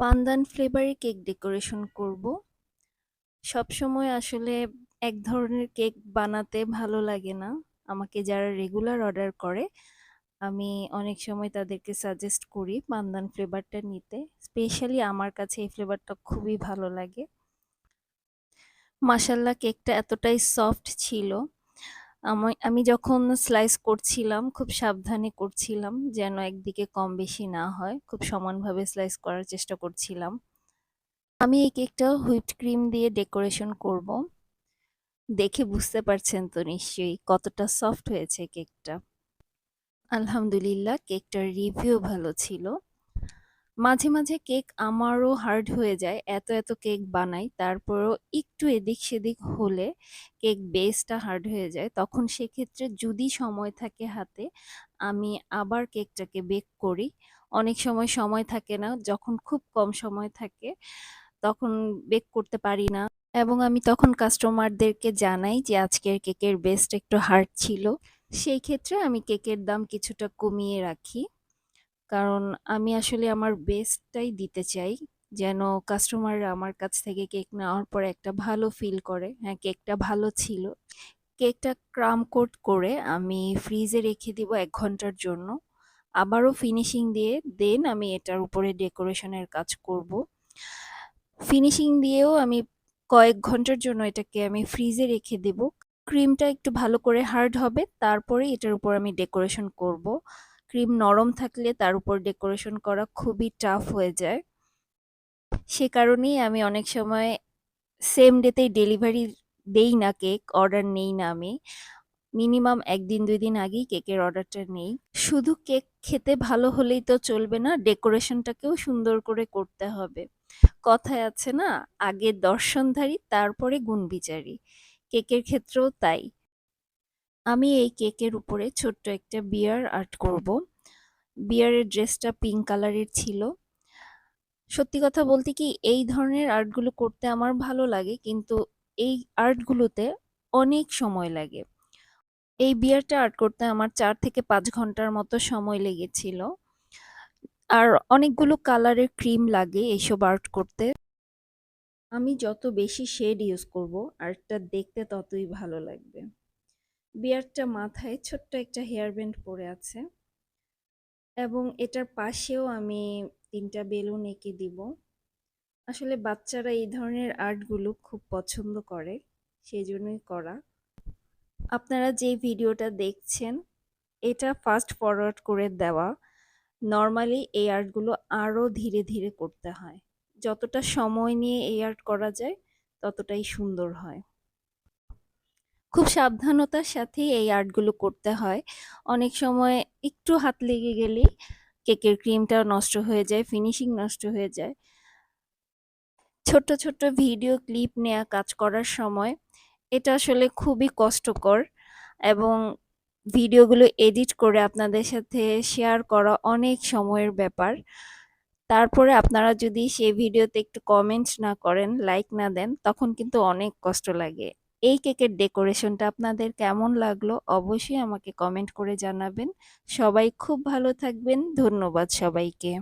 Pandan ফ্লেভারে cake decoration করব। সব সময় আসলে এক ধরনের কেক বানাতে ভালো লাগে না। আমাকে যারা রেগুলার অর্ডার করে, আমি অনেক সময় তাদেরকে সাজেস্ট করি পান্দান ফ্লেভারটা নিতে। স্পেশালি আমার কাছে এই ফ্লেভারটা খুবই ভালো লাগে। মাশাল্লাহ কেকটা এতটাই সফট ছিল। আমি আমি যখন স্লাইস করছিলাম, খুব সাবধানে করছিলাম যেন একদিকে কম বেশি না হয়। খুব সমানভাবে স্লাইস করার চেষ্টা করছিলাম। আমি এই কেকটা হুইপড ক্রিম দিয়ে ডেকোরেশন করব। দেখে বুঝতে পারছেন তো নিশ্চয়ই কতটা সফট হয়েছে কেকটা। আলহামদুলিল্লাহ, কেকটার রিভিউ ভালো ছিল। মাঝে, মাঝে কেক আমারও হার্ড হয়ে যায়। এত, এত কেক বানাই। তারপরও একটু এদিক-সেদিক হলে কেক বেসটা হার্ড হয়ে যায়। তখন সেক্ষেত্রে যদি সময় থাকে হাতে, আমি আবার কেকটাকে বেক করি। অনেক সময় সময় থাকে না। যখন খুব কম সময় থাকে, তখন বেক করতে পারি না। এবং আমি তখন কাস্টমারদেরকে জানাই যে আজকের কেকের বেসটা একটু হার্ড ছিল। সেই ক্ষেত্রে আমি কেকের দাম কিছুটা কমিয়ে রাখি। কারণ আমি আসলে আমার বেস্টটাই দিতে চাই। যেন কাস্টমাররা আমার কাছ থেকে কেক নেওয়ার পরে একটা ভালো ফিল করে। হ্যাঁ, কেকটা ভালো ছিল। কেকটা ক্রাম কোট করে আমি ফ্রিজে রেখে দিব এক ঘণ্টার জন্য। আবারও ফিনিশিং দিয়ে দেন আমি এটার উপরে ডেকোরেশনের কাজ করব। ফিনিশিং দিয়েও আমি কয়েক ঘণ্টার জন্য এটাকে আমি ফ্রিজে রেখে দেব। ক্রিমটা একটু ভালো করে হার্ড হবে। তারপরে এটার উপর আমি ডেকোরেশন করব। ক্রিম নরম থাকলে তার উপর ডেকোরেশন করা খুবই টাফ হয়ে যায়। সে কারণেই আমি অনেক সময় সেম ডেতেই ডেলিভারি দেই না কেক, অর্ডার নেই না আমি। মিনিমাম ১ দিন ২ দিন আগেই কেকের অর্ডারটা নেই। শুধু কেক খেতে ভালো হলেই তো চলবে না, ডেকোরেশনটাকেও সুন্দর করে করতে হবে। কথায় আছে না, আগে দর্শনধারী তারপরে গুণবিচারী। কেকের ক্ষেত্রেও তাই। আমি এই কেকের উপরে ছোট্ট একটা বিয়ার আর্ট করব। বিয়ারের ড্রেসটা পিঙ্ক কালারের ছিল। সত্যি কথা বলতে কি, এই ধরনের আর্টগুলো করতে আমার ভালো লাগে, কিন্তু এই আর্টগুলোতে অনেক সময় লাগে। এই বিয়ারটা আর্ট করতে আমার চার থেকে পাঁচ ঘণ্টার মতো সময় লেগেছিল। আর অনেকগুলো কালারের ক্রিম লাগে এইসব আর্ট করতে। আমি যত বেশি শেড ইউজ করব আর্টটা দেখতে ততই ভালো লাগবে। বিয়ারটা মাথায় ছোট্ট একটা হেয়ার ব্যান্ড পরে আছে। এবং এটার পাশেও আমি ৩ টা বেলুন এঁকে দিব। আসলে বাচ্চারা এই ধরনের আর্টগুলো খুব পছন্দ করে। সেই জন্যই করা। আপনারা যে ভিডিওটা দেখছেন, এটা ফাস্ট ফরওয়ার্ড করে দেওয়া। নর্মালি এই আর্টগুলো আরও ধীরে, ধীরে করতে হয়। যতটা সময় নিয়ে এই আর্ট করা যায়, ততটাই সুন্দর হয়। খুব সাবধানতার সাথেই এই আর্টগুলো করতে হয়। অনেক সময় একটু হাত লেগে গেলেই কেকের ক্রিমটা নষ্ট হয়ে যায়, ফিনিশিং নষ্ট হয়ে যায়। ছোট্ট, ছোট্ট ভিডিও ক্লিপ নেয়া কাজ করার সময় এটা আসলে খুবই কষ্টকর এবং ভিডিওগুলো এডিট করে আপনাদের সাথে শেয়ার করা অনেক সময়ের ব্যাপার। তারপরে আপনারা যদি সেই ভিডিওতে একটু কমেন্ট না করেন, লাইক না দেন, তখন কিন্তু অনেক কষ্ট লাগে। এই কেকের ডেকোরেশনটা আপনাদের কেমন লাগল অবশ্যই আমাকে কমেন্ট করে জানাবেন। সবাই খুব ভালো থাকবেন। ধন্যবাদ সবাইকে।